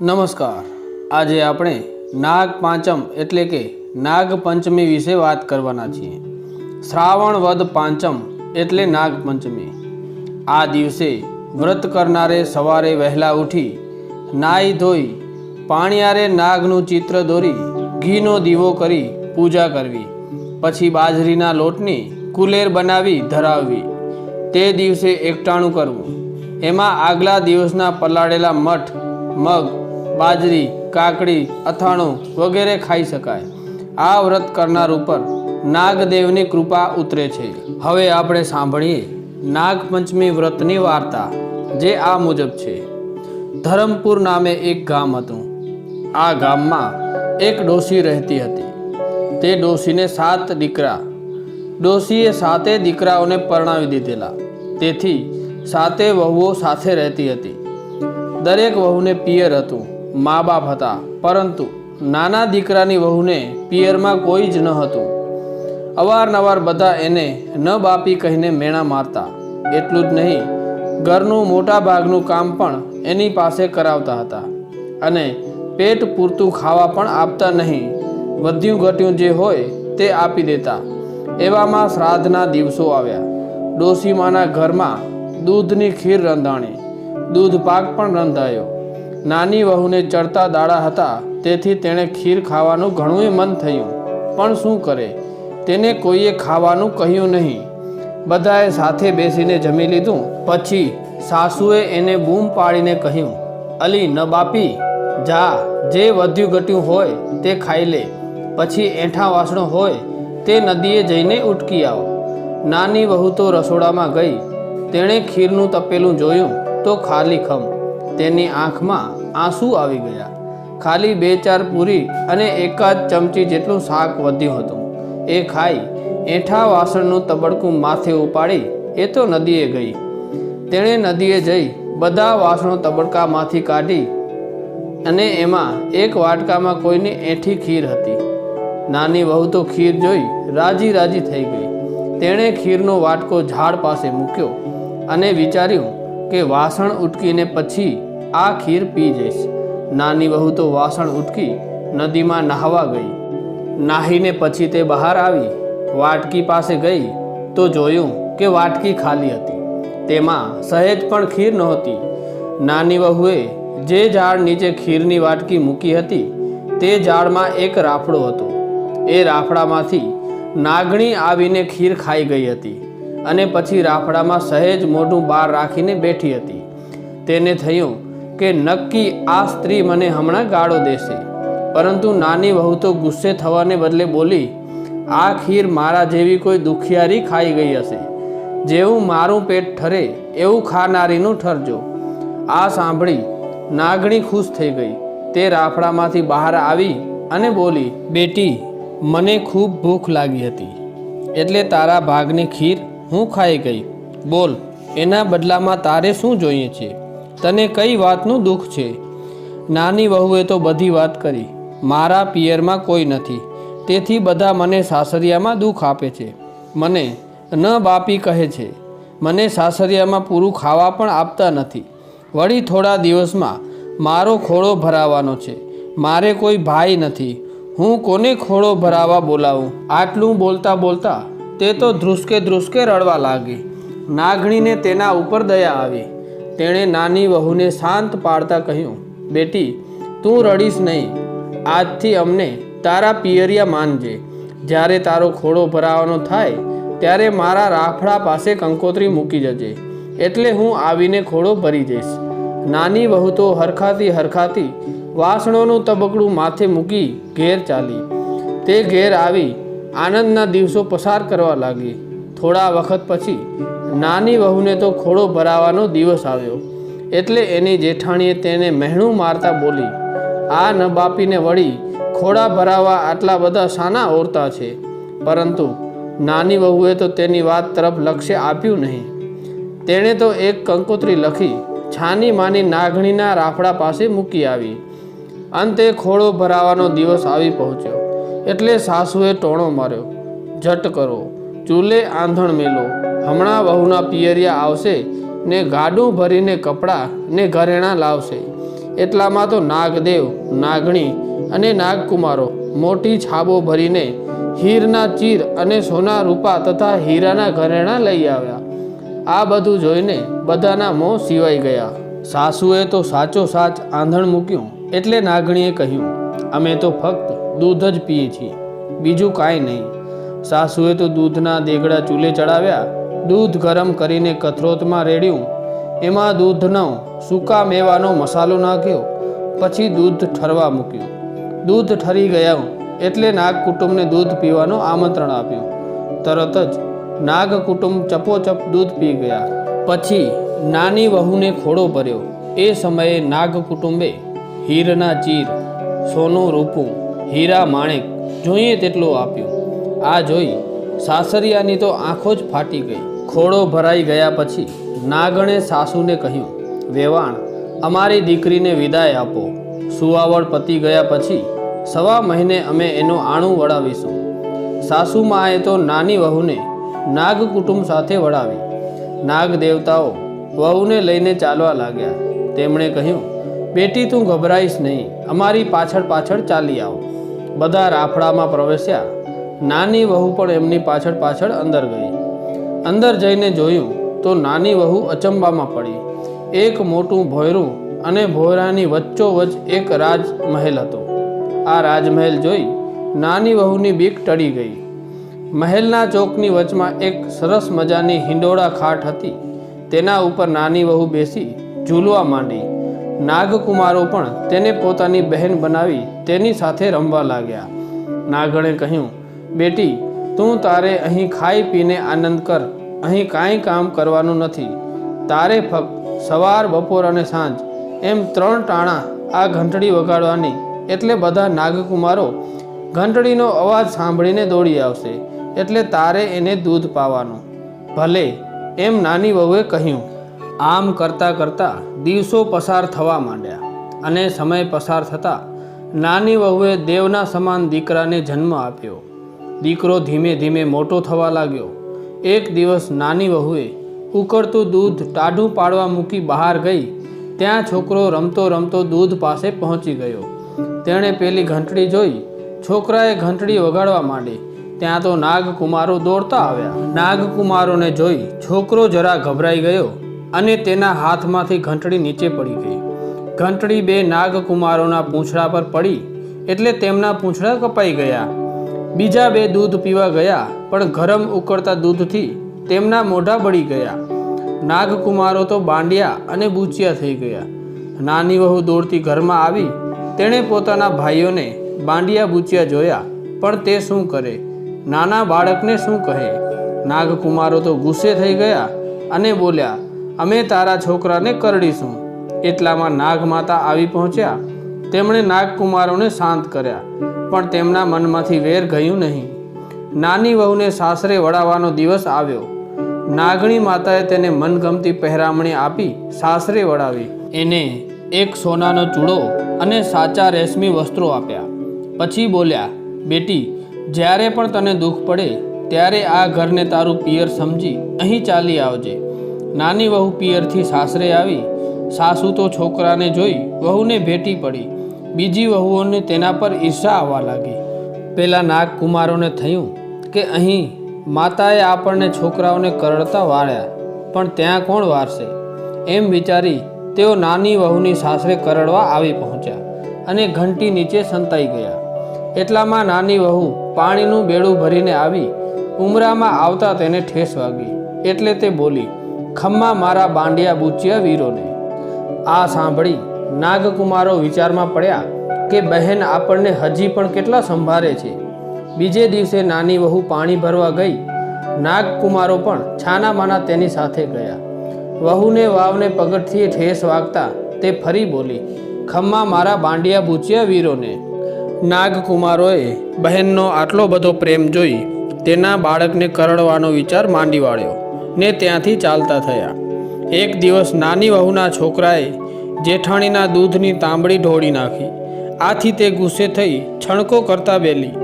નમસ્કાર. આજે આપણે નાગ પાંચમ એટલે કે નાગ પંચમી વિશે વાત કરવાના છીએ. શ્રાવણ વદ પાંચમ એટલે નાગ પંચમી. આ દિવસે વ્રત કરનારે સવારે વહેલા ઉઠી નાહી ધોઈ પાણીયારે નાગનું ચિત્ર દોરી ઘીનો દીવો કરી પૂજા કરવી. પછી બાજરીના લોટની કુલેર બનાવી ધરાવવી. તે દિવસે એકટાણું કરવું. એમાં આગલા દિવસના પલાળેલા મઠ, મગ બાજરી, કાકડી, અથાણું વગેરે ખાઈ શકાય. આ વ્રત કરનાર ઉપર નાગદેવની કૃપા ઉતરે છે. હવે આપણે સાંભળીએ નાગપંચમી વ્રતની વાર્તા, જે આ મુજબ છે. ધરમપુર નામે એક ગામ હતું. આ ગામમાં એક ડોસી રહેતી હતી. તે ડોસીને સાત દીકરા, ડોશીએ સાતે દીકરાઓને પરણાવી દીધેલા. તેથી સાતે વહુઓ સાથે રહેતી હતી. દરેક વહુને પિયર હતું. મા બાપ હતા. પરંતુ નાના દીકરાની વહુને પિયરમાં કોઈ જ ન હતું. અવારનવાર બધા એને ન બાપી કહીને મેણા મારતા. એટલું જ નહીં, ઘરનું મોટા ભાગનું કામ પણ એની પાસે કરાવતા હતા. અને પેટ પૂરતું ખાવા પણ આપતા નહીં. વધ્યું ઘટ્યું જે હોય તે આપી દેતા. એવામાં શ્રાદ્ધના દિવસો આવ્યા. ડોસીમાના ઘરમાં દૂધની ખીર રંધાણી. દૂધ પાક પણ રંધાયો. નાની વહુને ચડતા દાડા હતા, તેથી તેણે ખીર ખાવાનું ઘણું મન થયું. પણ શું કરે? તેને કોઈએ ખાવાનું કહ્યું નહીં. બધાએ સાથે બેસીને જમી લીધું. પછી સાસુએ એને બૂમ પાડીને કહ્યું, અલી, ન બાપી, જા, જે વધ્યું ઘટ્યું હોય તે ખાઈ લે. પછી એઠા વાસણો હોય તે નદીએ જઈને ઉટકી આવ. નાની વહુ તો રસોડામાં ગઈ. તેણે ખીરનું તપેલું જોયું તો ખાલી ખમ. તેની આંખમાં આંસુ આવી ગયા. ખાલી બે ચાર પૂરી અને એકાદ ચમચી જેટલું શાક વધ્યું હતું. એ ખાઈ એઠા વાસણનું તબડકું માથે ઉપાડી એ તો નદીએ ગઈ. તેણે નદીએ જઈ બધા વાસણો તબડકામાંથી કાઢી અને એમાં એક વાટકામાં કોઈની એઠી ખીર હતી. નાની વહુ તો ખીર જોઈ રાજી રાજી થઈ ગઈ. તેણે ખીરનો વાટકો ઝાડ પાસે મૂક્યો અને વિચાર્યું કે વાસણ ઉટકીને પછી આ ખીર પી જઈશ. નાની વહુ તો વાસણ ઉટકી નદીમાં નહાવા ગઈ. નાહીને પછી તે બહાર આવી, વાટકી પાસે ગઈ તો જોયું કે વાટકી ખાલી હતી. તેમાં સહેજ પણ ખીર નહોતી. નાની વહુએ જે ઝાડ નીચે ખીરની વાટકી મૂકી હતી, તે ઝાડમાં એક રાફડો હતો. એ રાફડામાંથી નાગણી આવીને ખીર ખાઈ ગઈ હતી અને પછી રાફડામાં સહેજ મોઢું બહાર રાખીને બેઠી હતી. તેને થયું કે નક્કી આ સ્ત્રી મને હમણાં ગાળો દેશે. પરંતુ નાની વહુ તો ગુસ્સે થવાને બદલે બોલી, આ ખીર મારા જેવી કોઈ દુખિયારી ખાઈ ગઈ હશે. જેવું મારું પેટ ઠરે, એવું ખાનારીનું ઠરજો. આ સાંભળી નાગણી ખુશ થઈ ગઈ. તે રાફડામાંથી બહાર આવી અને બોલી, બેટી, મને ખૂબ ભૂખ લાગી હતી. એટલે તારા ભાગની ખીર હું ખાઈ ગઈ. બોલ, એના બદલામાં તારે શું જોઈએ છે? તને કઈ વાતનું દુઃખ છે? નાની વહુએ તો બધી વાત કરી. મારા પિયરમાં કોઈ નથી. તેથી બધા મને સાસરિયામાં દુઃખ આપે છે. મને ન બાપી કહે છે. મને સાસરિયામાં પૂરું ખાવા પણ આપતા નથી. વળી થોડા દિવસમાં મારો ખોળો ભરાવાનો છે. મારે કોઈ ભાઈ નથી. હું કોને ખોળો ભરાવા બોલાવું? આટલું બોલતા બોલતા તે તો ધ્રુસકે ધ્રુસકે રડવા લાગી. નાગણીને તેના ઉપર દયા આવી. તેણે નાની વહુને શાંત પાડતા કહ્યું, બેટી, તું રડીશ નહીં. આજથી અમને તારા પિયરિયા માનજે. જ્યારે તારો ખોડો ભરાવાનો થાય, ત્યારે મારા રાફડા પાસે કંકોત્રી મૂકી જજે. એટલે હું આવીને ખોડો ભરી જઈશ. નાની વહુ તો હરખાતી હરખાતી વાસણોનું તબકડું માથે મૂકી ઘેર ચાલી. તે ઘેર આવી આનંદના દિવસો પસાર કરવા લાગી. થોડા વખત પછી નાની વહુને તો ખોળો ભરાવાનો દિવસ આવ્યો. એટલે એની જેઠાણીએ તેને મહેણું મારતા બોલી, આ ન બાપીને વળી ખોળા ભરાવા આટલા બધા શાના ઓરતા છે? પરંતુ નાની વહુએ તો તેની વાત તરફ લક્ષ્ય આપ્યું નહીં. તેણે તો એક કંકોત્રી લખી, છાની માની નાગણીના રાફડા પાસે મૂકી આવી. અંતે ખોળો ભરાવાનો દિવસ આવી પહોંચ્યો. એટલે સાસુએ ટોણો માર્યો. ઝટ કરો. ચૂલે આંધણ મેલો. હમણાં વહુના પિયરિયા આવશે ને ગાડું ભરીને કપડાં ને ઘરેણાં લાવશે. એટલામાં તો નાગદેવ, નાગણી અને નાગકુમારો મોટી છાબો ભરીને હીરના ચીર અને સોના રૂપા તથા હીરાના ઘરેણાં લઈ આવ્યા. આ બધું જોઈને બધાના મોં સિવાઈ ગયા. સાસુએ તો સાચો સાચ આંધણ મૂક્યું એટલે નાગણીએ કહ્યું, અમે તો ફક્ત દૂધ જ પીએ છીએ, બીજું કાંઈ નહીં. સાસુએ તો દૂધના દેગડા ચૂલે ચડાવ્યા, દૂધ ગરમ કરીને કથરોતમાં રેડ્યું. એમાં દૂધનો સૂકા મેવાનો મસાલો નાખ્યો. પછી દૂધ ઠરવા મૂક્યું. દૂધ ઠરી ગયા એટલે નાગ કુટુંબને દૂધ પીવાનું આમંત્રણ આપ્યું. તરત જ નાગ કુટુંબ ચપોચપ દૂધ પી ગયા. પછી નાની વહુને ખોડો ભર્યો. એ સમયે નાગ કુટુંબે હીરના ચીર, સોનું રૂપું, હીરા માણેક, જોઈએ તેટલું આપ્યું. આ જોઈ સાસરિયાની તો આંખો જ ફાટી ગઈ. ખોડો ભરાઈ ગયા પછી નાગણે સાસુને કહ્યું, વેવાણ, અમારી દીકરીને વિદાય આપો. સુવાવડ પતી ગયા પછી સવા મહિને અમે એનું આણું વળાવીશું. સાસુમાએ તો નાની વહુને નાગ કુટુંબ સાથે વળાવી. નાગ દેવતાઓ વહુને લઈને ચાલવા લાગ્યા. તેમણે કહ્યું, બેટી, તું ગભરાઈશ નહીં. અમારી પાછળ પાછળ ચાલી આવ. બધા રાફડામાં પ્રવેશ્યા. નાની વહુ પણ એમની પાછળ પાછળ અંદર ગઈ. અંદર જઈને જોયું તો નાની વહુ અચંબામાં પડી. એક મોટું ભોયરું અને ભોયરાની વચ્ચોવચ એક રાજમહેલ હતો. આ રાજમહેલ જોઈ નાની વહુની બીક ટળી ગઈ. મહેલના ચોકની વચમાં એક સરસ મજાની હિંડોળા ખાટ હતી. તેના ઉપર નાની વહુ બેસી ઝૂલવા માંડી. નાગકુમારો પણ તેને પોતાની બહેન બનાવી તેની સાથે રમવા લાગ્યા. નાગણે કહ્યું બેટી, તું તારે અહીં ખાઈ પીને આનંદ કર. અહીં કાંઈ કામ કરવાનું નથી. તારે ફક્ત સવાર, બપોર અને સાંજ એમ ત્રણ ટાણા આ ઘંટડી વગાડવાની. એટલે બધા નાગકુમારો ઘંટડીનો અવાજ સાંભળીને દોડી આવશે. એટલે તારે એને દૂધ પાવાનું. ભલે એમ નાની વહુએ કહ્યું. આમ કરતાં કરતાં દિવસો પસાર થવા માંડ્યા અને સમય પસાર થતાં નાની વહુએ દેવના સમાન દીકરાને જન્મ આપ્યો. દીકરો ધીમે ધીમે મોટો થવા લાગ્યો. એક દિવસ નાની વહુએ ઉકળતું દૂધ ટાઢું પાડવા મૂકી બહાર ગઈ. ત્યાં છોકરો રમતો રમતો દૂધ પાસે પહોંચી ગયો. તેણે પેલી ઘંટડી જોઈ. છોકરાએ ઘંટડી વગાડવા માંડી. ત્યાં તો નાગકુમારો દોડતા આવ્યા. નાગકુમારોને જોઈ છોકરો જરા ગભરાઈ ગયો અને તેના હાથમાંથી ઘંટડી નીચે પડી ગઈ. ઘંટડી બે નાગકુમારોના પૂંછડા પર પડી એટલે તેમના પૂંછડા કપાઈ ગયા. બીજા બે દૂધ પીવા ગયા, પણ ગરમ ઉકળતા દૂધથી તેમના મોઢા બળી ગયા. નાગકુમારો તો બાંડિયા અને બૂચિયા થઈ ગયા. નાની વહુ દોડતી ઘરમાં આવી, તેણે પોતાના ભાઈઓને બાંડિયા બૂચિયા જોયા, પણ તે શું કરે? નાના બાળકને શું કહે? નાગકુમારો તો ગુસ્સે થઈ ગયા અને બોલ્યા, અમે તારા છોકરાને કરડીશું. એટલામાં નાગમાતા આવી પહોંચ્યા. તેમણે નાગકુમારોને શાંત કર્યા. પણ તેમના મનમાંથી વેર ગયું નહીં. નાની વહુને સાસરે વળાવવાનો દિવસ આવ્યો. નાગણી માતાએ તેને મનગમતી પહેરામણી આપી સાસરે વળાવી. એને એક સોનાનો ચૂડો અને સાચા રેશમી વસ્ત્રો આપ્યા. પછી બોલ્યા, બેટી, જ્યારે પણ તને દુઃખ પડે, ત્યારે આ ઘરને તારું પિયર સમજી અહીં ચાલી આવજે. નાની વહુ પિયરથી સાસરે આવી. સાસુ તો છોકરાને જોઈ વહુને ભેટી પડી. બીજી વહુઓને તેના પર ઈર્ષા આવવા લાગી. પેલા નાગકુમારોને થયું કે અહીં માતાએ આપણને છોકરાઓને કરડતા વાળ્યા પણ ત્યાં કોણ વારશે? એમ વિચારી તેઓ નાની વહુની સાસરે કરડવા આવી પહોંચ્યા અને ઘંટી નીચે સંતાઈ ગયા. એટલામાં નાની વહુ પાણીનું બેડું ભરીને આવી ઉમરામાં આવતા તેને ઠેસ વાગી. એટલે તે બોલી, ખમ્મા મારા બાંડિયા બૂચ્યા વીરોને. આ સાંભળી નાગકુમારો વિચારમાં પડ્યા કે બહેન આપણને હજી પણ કેટલા સંભાળે છે. બીજે દિવસે નાની વહુ પાણી ભરવા ગઈ. નાગકુમારો પણ છાનામાના તેની સાથે ગયા. વહુને વાવને પગથિયે ઠેસ વાગતા તે ફરી બોલી, ખમ્મા મારા બાંડિયા બૂચ્યા વીરોને. નાગકુમારોએ બહેનનો આટલો બધો પ્રેમ જોઈ તેના બાળકને કરડવાનો વિચાર માંડી વાળ્યો ને ત્યાંથી ચાલતા થયા. એક દિવસ નાની વહુના છોકરાએ જેઠાણીના દૂધની તાંબડી ઢોળી નાખી. આથી તે ગુસ્સે થઈ છણકો કરતા બેલી,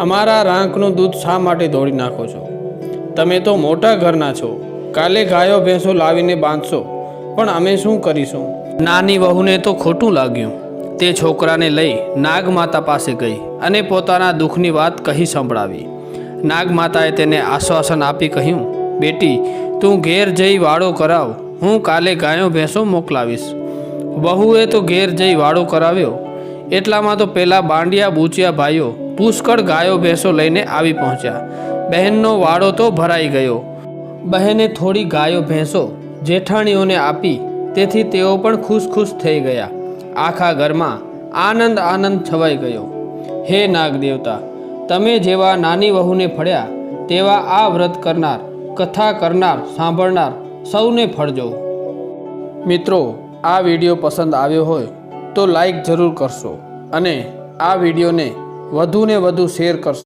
અમારા રાંકનું દૂધ શા માટે ઢોળી નાખો છો? તમે તો મોટા ઘરના છો. કાલે ગાયો, ભેંસો લાવીને બાંધશો. પણ અમે શું કરીશું? નાની વહુને તો ખોટું લાગ્યું. તે છોકરાને લઈ નાગમાતા પાસે ગઈ અને પોતાના દુઃખની વાત કહી સંભળાવી. નાગમાતાએ તેને આશ્વાસન આપી કહ્યું, બેટી, તું ઘેર જઈ વાળો કરાવ. હું કાલે ગાયો, ભેંસો મોકલાવીશ. વહુએ તો ઘેર જઈ વાળો કરાવ્યો. એટલામાં તો પેલા બાંડિયા બૂચિયા ભાઈઓ પુષ્કળ ગાયો ભેંસો લઈને આવી પહોંચ્યા. બહેનનો વાળો તો ભરાઈ ગયો. બહેને થોડી ગાયો ભેંસો જેઠાણીઓને આપી, તેથી તેઓ પણ ખુશ ખુશ થઈ ગયા. આખા ઘરમાં આનંદ આનંદ છવાઈ ગયો. હે નાગ દેવતા તમે જેવા નાની વહુને ફળ્યા, તેવા આ વ્રત કરનાર, કથા કરનાર, સાંભળનાર સૌને ફળજો. મિત્રો આ વીડિયો પસંદ આવ્યો હોય તો લાઈક જરૂર કરશો અને આ વિડીયોને વધુને વધુ શેર કરશો.